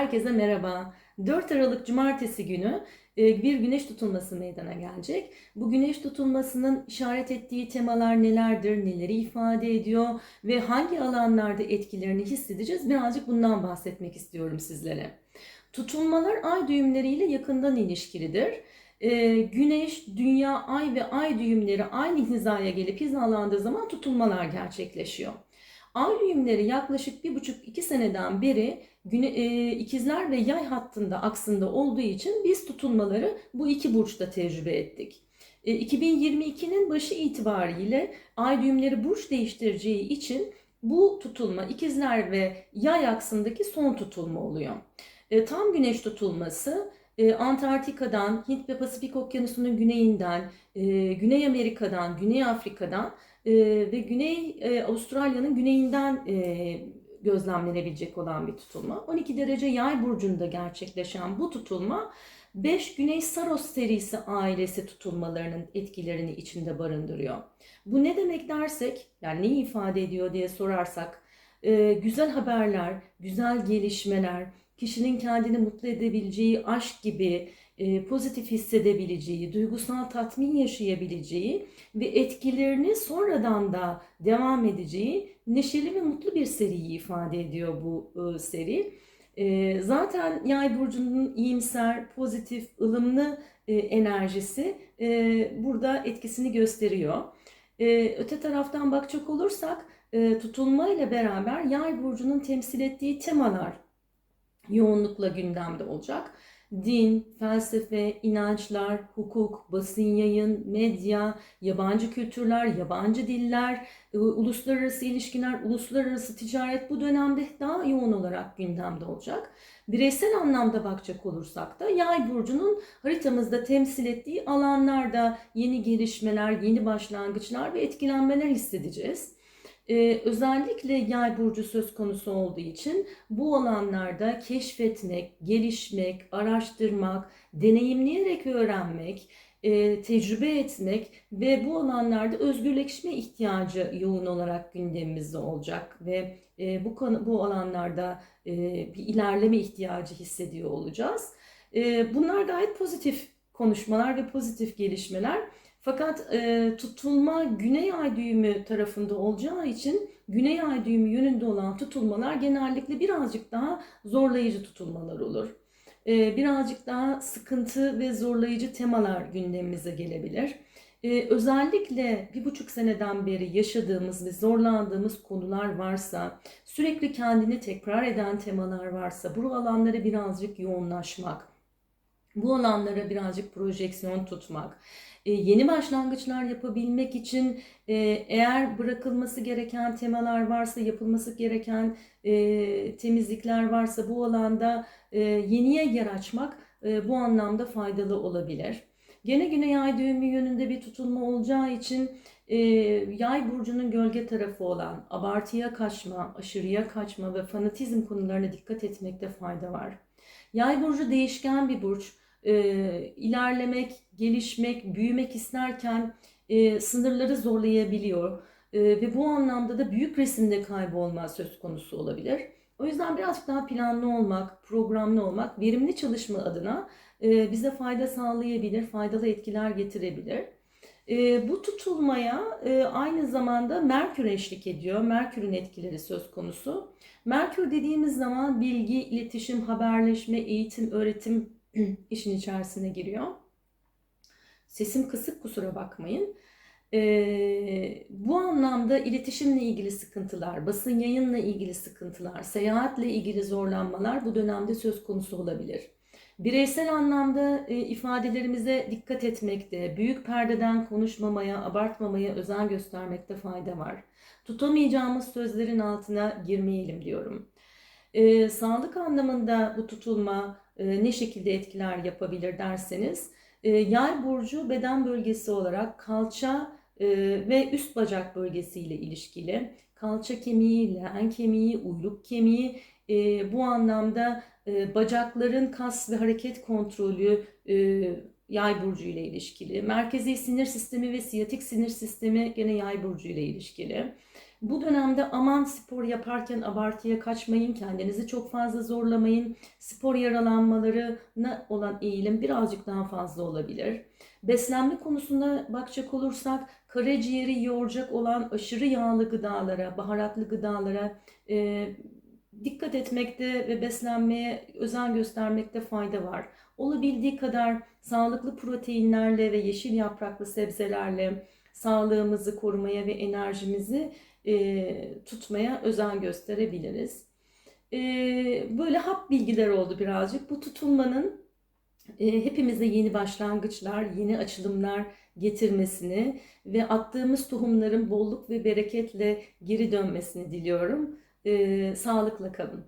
Herkese merhaba. 4 Aralık Cumartesi günü e, bir güneş tutulması meydana gelecek. Bu güneş tutulmasının işaret ettiği temalar nelerdir, neleri ifade ediyor ve hangi alanlarda etkilerini hissedeceğiz? Birazcık bundan bahsetmek istiyorum sizlere. Tutulmalar ay düğümleriyle yakından ilişkilidir. E, güneş, dünya, ay ve ay düğümleri aynı hizaya gelip hizalandığı zaman tutulmalar gerçekleşiyor. Ay düğümleri yaklaşık bir buçuk iki seneden beri güne, e, ikizler ve yay hattında aksında olduğu için biz tutulmaları bu iki burçta tecrübe ettik. E, 2022'nin başı itibariyle ay düğümleri burç değiştireceği için bu tutulma ikizler ve yay aksındaki son tutulma oluyor. E, tam güneş tutulması e, Antarktika'dan, Hint ve Pasifik Okyanusu'nun güneyinden, e, Güney Amerika'dan, Güney Afrika'dan e, ve Güney e, Avustralya'nın güneyinden gözlemlenebilecek olan bir tutulma. 12 derece yay burcunda gerçekleşen bu tutulma 5 Güney Saros serisi ailesi tutulmalarının etkilerini içinde barındırıyor. Bu ne demek dersek, yani neyi ifade ediyor diye sorarsak, güzel haberler, güzel gelişmeler, kişinin kendini mutlu edebileceği aşk gibi e, pozitif hissedebileceği, duygusal tatmin yaşayabileceği ve etkilerini sonradan da devam edeceği neşeli ve mutlu bir seriyi ifade ediyor bu e, seri. E, zaten Yay burcunun iyimser, pozitif, ılımlı e, enerjisi e, burada etkisini gösteriyor. E, öte taraftan bakacak olursak e, tutulma ile beraber Yay burcunun temsil ettiği temalar yoğunlukla gündemde olacak din, felsefe, inançlar, hukuk, basın yayın, medya, yabancı kültürler, yabancı diller, e, uluslararası ilişkiler, uluslararası ticaret bu dönemde daha yoğun olarak gündemde olacak. Bireysel anlamda bakacak olursak da yay burcunun haritamızda temsil ettiği alanlarda yeni gelişmeler, yeni başlangıçlar ve etkilenmeler hissedeceğiz. Ee, özellikle yay burcu söz konusu olduğu için bu alanlarda keşfetmek, gelişmek, araştırmak, deneyimleyerek öğrenmek, e, tecrübe etmek ve bu alanlarda özgürleşme ihtiyacı yoğun olarak gündemimizde olacak ve e, bu konu, bu alanlarda e, bir ilerleme ihtiyacı hissediyor olacağız. E, bunlar gayet pozitif konuşmalar ve pozitif gelişmeler. Fakat e, tutulma güney ay düğümü tarafında olacağı için güney ay düğümü yönünde olan tutulmalar genellikle birazcık daha zorlayıcı tutulmalar olur. E, birazcık daha sıkıntı ve zorlayıcı temalar gündemimize gelebilir. E, özellikle bir buçuk seneden beri yaşadığımız ve zorlandığımız konular varsa, sürekli kendini tekrar eden temalar varsa, bu alanlara birazcık yoğunlaşmak, bu alanlara birazcık projeksiyon tutmak, e, yeni başlangıçlar yapabilmek için e, eğer bırakılması gereken temalar varsa, yapılması gereken e, temizlikler varsa bu alanda yeniye yer açmak bu anlamda faydalı olabilir. Gene güne yay düğümü yönünde bir tutulma olacağı için yay burcunun gölge tarafı olan abartıya kaçma, aşırıya kaçma ve fanatizm konularına dikkat etmekte fayda var. Yay burcu değişken bir burç e, ilerlemek, gelişmek, büyümek isterken e, sınırları zorlayabiliyor. E, ve bu anlamda da büyük resimde kaybolma söz konusu olabilir. O yüzden birazcık daha planlı olmak, programlı olmak, verimli çalışma adına e, bize fayda sağlayabilir, faydalı etkiler getirebilir. E, bu tutulmaya e, aynı zamanda Merkür eşlik ediyor. Merkür'ün etkileri söz konusu. Merkür dediğimiz zaman bilgi, iletişim, haberleşme, eğitim, öğretim işin içerisine giriyor. Sesim kısık kusura bakmayın. Ee, bu anlamda iletişimle ilgili sıkıntılar, basın yayınla ilgili sıkıntılar, seyahatle ilgili zorlanmalar bu dönemde söz konusu olabilir. Bireysel anlamda e, ifadelerimize dikkat etmekte, büyük perdeden konuşmamaya, abartmamaya özen göstermekte fayda var. Tutamayacağımız sözlerin altına girmeyelim diyorum. E, sağlık anlamında bu tutulma e, ne şekilde etkiler yapabilir derseniz, e, yay burcu beden bölgesi olarak kalça e, ve üst bacak bölgesiyle ilişkili. Kalça kemiği, leğen kemiği, uyluk kemiği e, bu anlamda bacakların kas ve hareket kontrolü e, yay burcu ile ilişkili. Merkezi sinir sistemi ve siyatik sinir sistemi gene yay burcu ile ilişkili. Bu dönemde aman spor yaparken abartıya kaçmayın, kendinizi çok fazla zorlamayın. Spor yaralanmalarına olan eğilim birazcık daha fazla olabilir. Beslenme konusunda bakacak olursak karaciğeri yoracak olan aşırı yağlı gıdalara, baharatlı gıdalara e, dikkat etmekte ve beslenmeye özen göstermekte fayda var. Olabildiği kadar sağlıklı proteinlerle ve yeşil yapraklı sebzelerle sağlığımızı korumaya ve enerjimizi e, tutmaya özen gösterebiliriz. E, böyle hap bilgiler oldu birazcık. Bu tutulmanın e, hepimize yeni başlangıçlar, yeni açılımlar getirmesini ve attığımız tohumların bolluk ve bereketle geri dönmesini diliyorum. E, sağlıkla kalın.